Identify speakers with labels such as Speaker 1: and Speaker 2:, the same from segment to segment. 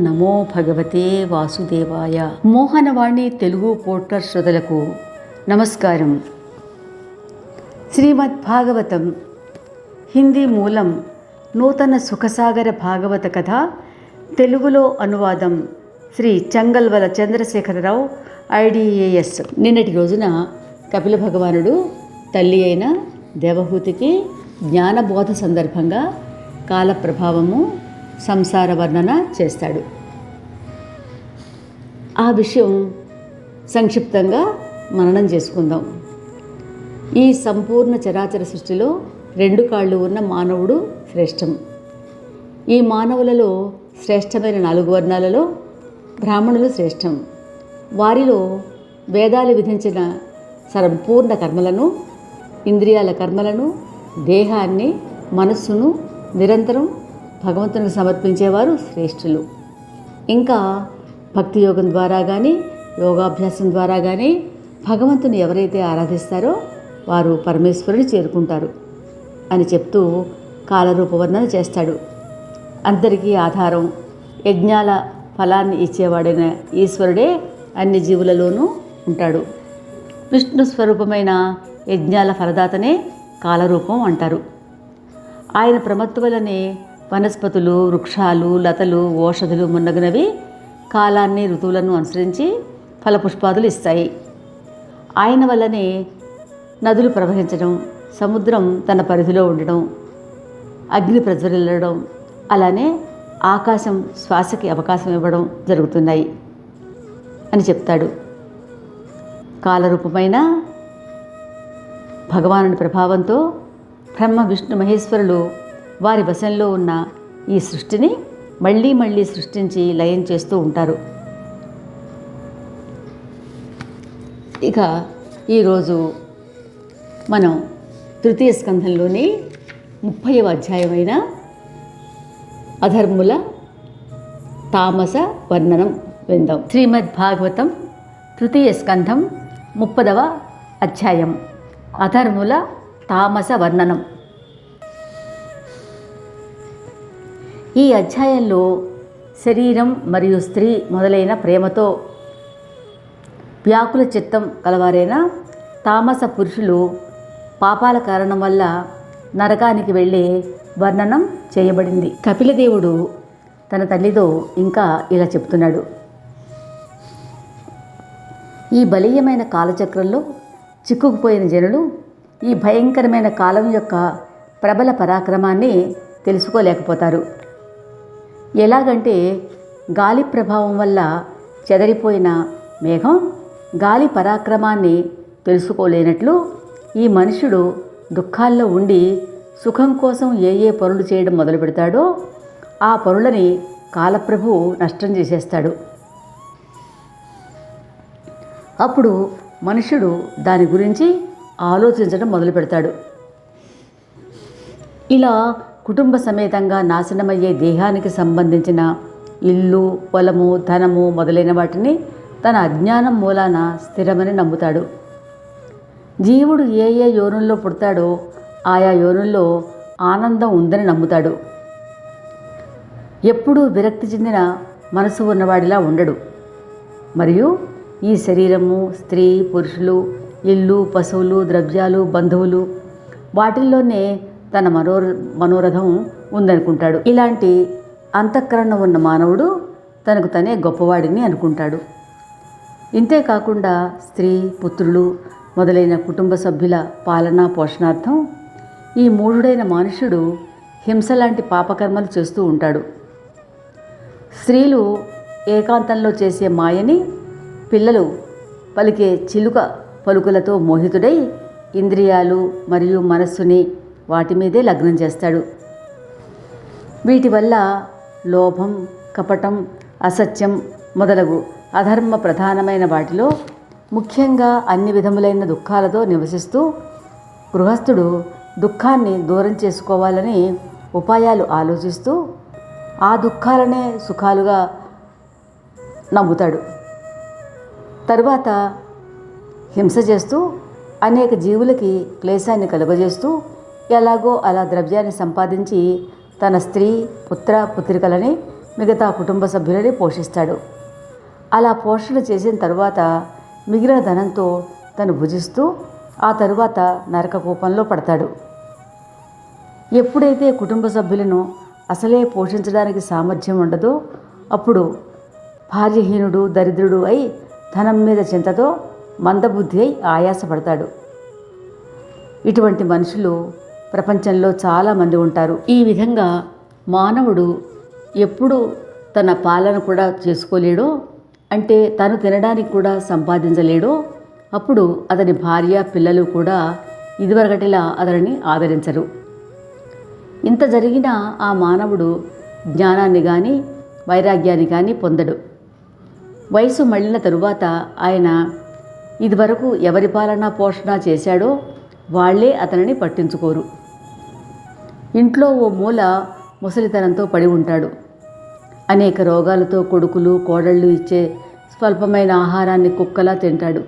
Speaker 1: నమో భగవతే వాసుదేవాయ. మోహనవాణి తెలుగు పోడ్కాస్ట్ శ్రోతలకు నమస్కారం. శ్రీమద్ భాగవతం హిందీ మూలం నూతన సుఖసాగర భాగవత కథ తెలుగులో అనువాదం శ్రీ చంగల్వల చంద్రశేఖరరావు ఐడిఏఎస్. నిన్నటి రోజున కపిల భగవానుడు తల్లి అయిన దేవహూతికి జ్ఞానబోధ సందర్భంగా కాల ప్రభావము సంసార వర్ణన చేస్తాడు. ఆ విషయం సంక్షిప్తంగా మననం చేసుకుందాం. ఈ సంపూర్ణ చరాచర సృష్టిలో రెండు కాళ్ళు ఉన్న మానవుడు శ్రేష్టం. ఈ మానవులలో శ్రేష్టమైన నాలుగు వర్ణాలలో బ్రాహ్మణులు శ్రేష్టం. వారిలో వేదాలు విధించిన సంపూర్ణ కర్మలను ఇంద్రియాల కర్మలను దేహాన్ని మనస్సును నిరంతరం భగవంతునికి సమర్పించేవారు శ్రేష్ఠులు. ఇంకా భక్తి యోగం ద్వారా కానీ యోగాభ్యాసం ద్వారా కానీ భగవంతుని ఎవరైతే ఆరాధిస్తారో వారు పరమేశ్వరుని చేరుకుంటారు అని చెప్తూ కాలరూపవర్ణన చేస్తాడు. అందరికీ ఆధారం యజ్ఞాల ఫలాన్ని ఇచ్చేవాడైన ఈశ్వరుడే అన్ని జీవులలోనూ ఉంటాడు. విష్ణు స్వరూపమైన యజ్ఞాల ఫలదాతనే కాలరూపం అంటారు. ఆయన ప్రమత్తువలనే వనస్పతులు వృక్షాలు లతలు ఓషధులు మున్నగునవి కాలాన్ని ఋతువులను అనుసరించి ఫలపుష్పాదులు ఇస్తాయి. ఆయన వల్లనే నదులు ప్రవహించడం సముద్రం తన పరిధిలో ఉండడం అగ్ని ప్రజ్వరిల్లడం అలానే ఆకాశం శ్వాసకి అవకాశం ఇవ్వడం జరుగుతున్నాయి అని చెప్తాడు. కాలరూపమైన భగవానుని ప్రభావంతో బ్రహ్మ విష్ణు మహేశ్వరులు వారి వశంలో ఉన్న ఈ సృష్టిని మళ్ళీ మళ్ళీ సృష్టించి లయం చేస్తూ ఉంటారు. ఇక ఈరోజు మనం తృతీయ స్కంధంలోని ముప్పైవ అధ్యాయమైన అధర్ముల తామస వర్ణనం విందాం. శ్రీమద్ భాగవతం తృతీయ స్కంధం ముప్పదవ అధ్యాయం అధర్ముల తామస వర్ణనం. ఈ అధ్యాయంలో శరీరం మరియు స్త్రీ మొదలైన ప్రేమతో వ్యాకుల చిత్తం కలవారైన తామస పురుషులు పాపాల కారణం వల్ల నరకానికి వెళ్ళే వర్ణనం చేయబడింది. కపిలదేవుడు తన తల్లితో ఇంకా ఇలా చెప్తున్నాడు. ఈ బలీయమైన కాలచక్రంలో చిక్కుకుపోయిన జనులు ఈ భయంకరమైన కాలం యొక్క ప్రబల పరాక్రమాన్ని తెలుసుకోలేకపోతారు. ఎలాగంటే గాలి ప్రభావం వల్ల చెదరిపోయిన మేఘం గాలి పరాక్రమాన్ని తెలుసుకోలేనట్లు ఈ మనుషుడు దుఃఖాల్లో ఉండి సుఖం కోసం ఏ ఏ పనులు చేయడం మొదలు పెడతాడో ఆ పనులని కాలప్రభు నష్టం చేసేస్తాడు. అప్పుడు మనుషుడు దాని గురించి ఆలోచించడం మొదలు పెడతాడు. ఇలా కుటుంబ సమేతంగా నాశనమయ్యే దేహానికి సంబంధించిన ఇల్లు పొలము ధనము మొదలైన వాటిని తన అజ్ఞానం మూలాన స్థిరమని నమ్ముతాడు. జీవుడు ఏ ఏ యోనుల్లో పుడతాడో ఆయా యోనుల్లో ఆనందం ఉందని నమ్ముతాడు. ఎప్పుడూ విరక్తి చెందిన మనసు ఉన్నవాడిలా ఉండడు. మరియు ఈ శరీరము స్త్రీ పురుషులు ఇల్లు పశువులు ద్రవ్యాలు బంధువులు వాటిల్లోనే తన మనో మనోరథం ఉందనుకుంటాడు. ఇలాంటి అంతఃకరణ ఉన్న మానవుడు తనకు తనే గొప్పవాడిని అనుకుంటాడు. ఇంతేకాకుండా స్త్రీ పుత్రులు మొదలైన కుటుంబ సభ్యుల పాలన పోషణార్థం ఈ మూఢుడైన మనుషుడు హింస లాంటి పాపకర్మలు చేస్తూ ఉంటాడు. స్త్రీలు ఏకాంతంలో చేసే మాయని పిల్లలు పలికే చిలుక పలుకులతో మోహితుడై ఇంద్రియాలు మరియు మనస్సుని వాటి మీదే లగ్నం చేస్తాడు. వీటి వల్ల లోభం కపటం అసత్యం మొదలగు అధర్మ ప్రధానమైన వాటిలో ముఖ్యంగా అన్ని విధములైన దుఃఖాలతో నివసిస్తూ గృహస్థుడు దుఃఖాన్ని దూరం చేసుకోవాలని ఉపాయాలు ఆలోచిస్తూ ఆ దుఃఖాలనే సుఖాలుగా నమ్ముతాడు. తరువాత హింస చేస్తూ అనేక జీవులకి క్లేశాన్ని కలుగజేస్తూ ఎలాగో అలా ద్రవ్యాన్ని సంపాదించి తన స్త్రీ పుత్ర పుత్రికలని మిగతా కుటుంబ సభ్యులని పోషిస్తాడు. అలా పోషణ చేసిన తరువాత మిగిలిన ధనంతో తను భుజిస్తూ ఆ తరువాత నరక కూపంలో పడతాడు. ఎప్పుడైతే కుటుంబ సభ్యులను అసలే పోషించడానికి సామర్థ్యం ఉండదో అప్పుడు భార్యహీనుడు దరిద్రుడు అయి ధనం మీద చింతతో మందబుద్ధి అయి ఆయాసపడతాడు. ఇటువంటి మనుషులు ప్రపంచంలో చాలామంది ఉంటారు. ఈ విధంగా మానవుడు ఎప్పుడు తన పాలన కూడా చేసుకోలేడో అంటే తను తినడానికి కూడా సంపాదించలేడో అప్పుడు అతని భార్య పిల్లలు కూడా ఇదివరకటిలా అతనిని ఆదరించరు. ఇంత జరిగినా ఆ మానవుడు జ్ఞానాన్ని కానీ వైరాగ్యాన్ని కానీ పొందడు. వయసు మళ్ళిన తరువాత ఆయన ఇదివరకు ఎవరి పాలన పోషణ చేశాడో వాళ్ళే అతనిని పట్టించుకోరు. ఇంట్లో ఓ మూల ముసలితనంతో పడి ఉంటాడు. అనేక రోగాలతో కొడుకులు కోడళ్ళు ఇచ్చే స్వల్పమైన ఆహారాన్ని కుక్కలా తింటాడు.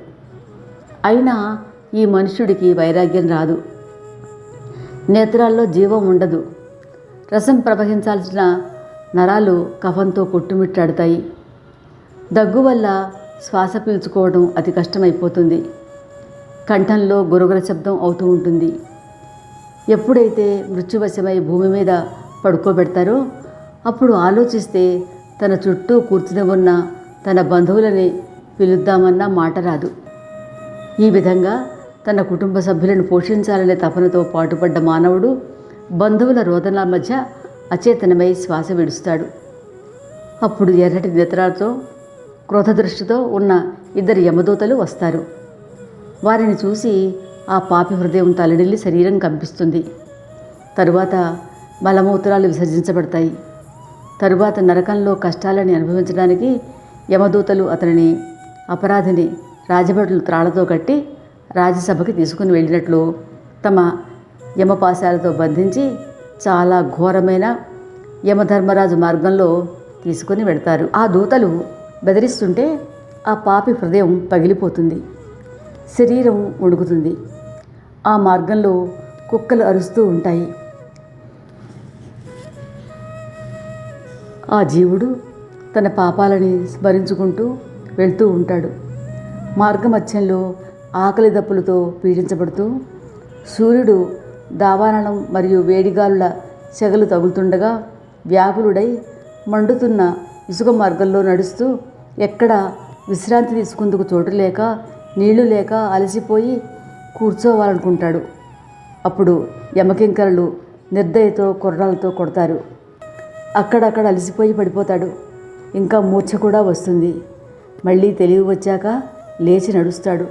Speaker 1: అయినా ఈ మనుష్యుడికి వైరాగ్యం రాదు. నేత్రాల్లో జీవం ఉండదు. రసం ప్రవహించాల్సిన నరాలు కఫంతో కొట్టుమిట్టాడుతాయి. దగ్గు వల్ల శ్వాస పీల్చుకోవడం అతి కష్టమైపోతుంది. కంఠంలో గురుగుల శబ్దం అవుతూ ఉంటుంది. ఎప్పుడైతే మృత్యువశమై భూమి మీద పడుకోబెడతారో అప్పుడు ఆలోచిస్తే తన చుట్టూ కూర్చుని ఉన్న తన బంధువులని పిలుద్దామన్న మాట రాదు. ఈ విధంగా తన కుటుంబ సభ్యులను పోషించాలనే తపనతో పాటుపడ్డ మానవుడు బంధువుల రోదనల మధ్య అచేతనమై శ్వాస విడుస్తాడు. అప్పుడు ఎర్రటి నేత్రాలతో క్రోధదృష్టితో ఉన్న ఇద్దరు యమదూతలు వస్తారు. వారిని చూసి ఆ పాపి హృదయం తలడిల్లి శరీరం కంపిస్తుంది. తరువాత మలమూత్రాలు విసర్జించబడతాయి. తరువాత నరకంలో కష్టాలని అనుభవించడానికి యమదూతలు అతనిని అపరాధిని రాజభటులు త్రాళ్ళతో కట్టి రాజ్యసభకి తీసుకుని వెళ్ళినట్లు తమ యమపాశాలతో బంధించి చాలా ఘోరమైన యమధర్మరాజు మార్గంలో తీసుకుని వెడతారు. ఆ దూతలు బెదిరిస్తుంటే ఆ పాపి హృదయం పగిలిపోతుంది. శరీరం ఉడుకుతుంది ఆ మార్గంలో కుక్కలు అరుస్తూ ఉంటాయి. ఆ జీవుడు తన పాపాలని స్మరించుకుంటూ వెళ్తూ ఉంటాడు. మార్గమధ్యంలో ఆకలి దప్పులతో పీడించబడుతూ సూర్యుడు దావానం మరియు వేడిగాలుల చెగలు తగులుతుండగా వ్యాకులుడై మండుతున్న ఇసుక మార్గంలో నడుస్తూ ఎక్కడ విశ్రాంతి తీసుకుందుకు చోటు లేక నీళ్ళు లేక అలసిపోయి కూర్చోవాలనుకుంటాడు. అప్పుడు యమకింకరులు నిర్దయతో కొర్రాలతో కొడతారు. అక్కడక్కడ అలసిపోయి పడిపోతాడు. ఇంకా మూర్ఛ కూడా వస్తుంది. మళ్ళీ తెలివి వచ్చాక లేచి నడుస్తాడు.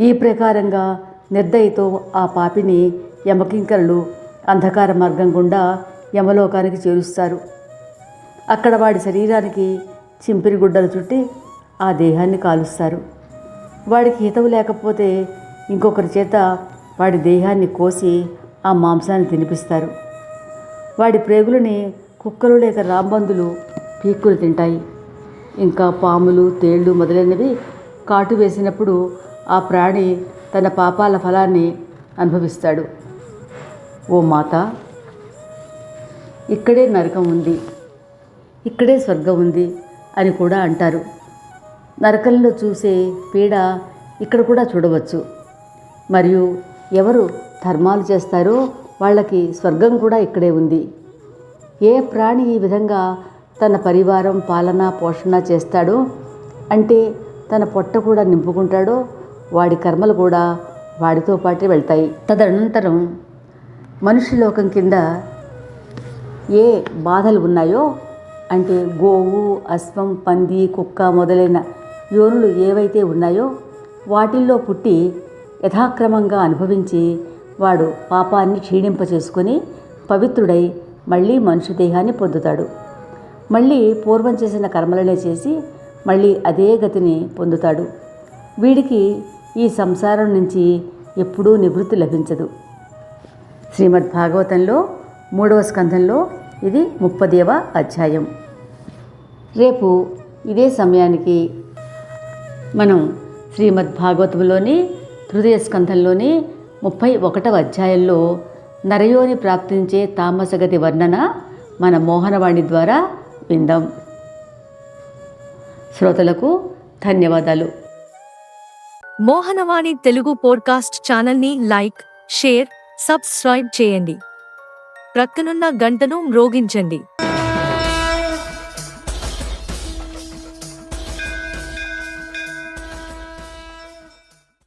Speaker 1: ఈ ప్రకారంగా నిర్దయతో ఆ పాపిని యమకింకరులు అంధకార మార్గం గుండా యమలోకానికి చేరుస్తారు. అక్కడ వాడి శరీరానికి చింపిరి గుడ్డలు చుట్టి ఆ దేహాన్ని కాలుస్తారు. వాడికి హితవు లేకపోతే ఇంకొకరి చేత వాడి దేహాన్ని కోసి ఆ మాంసాన్ని తినిపిస్తారు. వాడి ప్రేగులని కుక్కలు లేక రాంబందులు పీక్కులు తింటాయి. ఇంకా పాములు తేళ్ళు మొదలైనవి కాటు వేసినప్పుడు ఆ ప్రాణి తన పాపాల ఫలాన్ని అనుభవిస్తాడు. ఓ మాత ఇక్కడే నరకం ఉంది. ఇక్కడే స్వర్గం ఉంది అని కూడా అంటారు. నరకంలో చూసే పీడ ఇక్కడ కూడా చూడవచ్చు. మరియు ఎవరు ధర్మాలు చేస్తారో వాళ్ళకి స్వర్గం కూడా ఇక్కడే ఉంది. ఏ ప్రాణి ఈ విధంగా తన పరివారం పాలన పోషణ చేస్తాడో అంటే తన పొట్ట కూడా నింపుకుంటాడో వాడి కర్మలు కూడా వాడితో పాటే వెళ్తాయి. తదనంతరం మనుష్య లోకం కింద ఏ బాధలు ఉన్నాయో అంటే గోవు అశ్వం పంది కుక్క మొదలైన యోనులు ఏవైతే ఉన్నాయో వాటిల్లో పుట్టి యథాక్రమంగా అనుభవించి వాడు పాపాన్ని క్షీణింప చేసుకొని పవిత్రుడై మళ్ళీ మనుష్య దేహాన్ని పొందుతాడు. మళ్ళీ పూర్వం చేసిన కర్మలనే చేసి మళ్ళీ అదే గతిని పొందుతాడు. వీడికి ఈ సంసారం నుంచి ఎప్పుడూ నివృత్తి లభించదు. శ్రీమద్ భాగవతంలో మూడవ స్కంధంలో ఇది ముప్పదేవ అధ్యాయం. రేపు ఇదే సమయానికి మనం శ్రీమద్ భాగవతంలోని తృతీయ స్కంధంలోని ముప్పై ఒకటవ అధ్యాయంలో నరయోని ప్రాప్తించే తామసగతి వర్ణన మన మోహనవాణి ద్వారా విందాం. శ్రోతలకు ధన్యవాదాలు.
Speaker 2: మోహనవాణి తెలుగు పోడ్కాస్ట్ ఛానల్ని లైక్ షేర్ సబ్స్క్రైబ్ చేయండి. ప్రక్కనున్న గంటను మ్రోగించండి.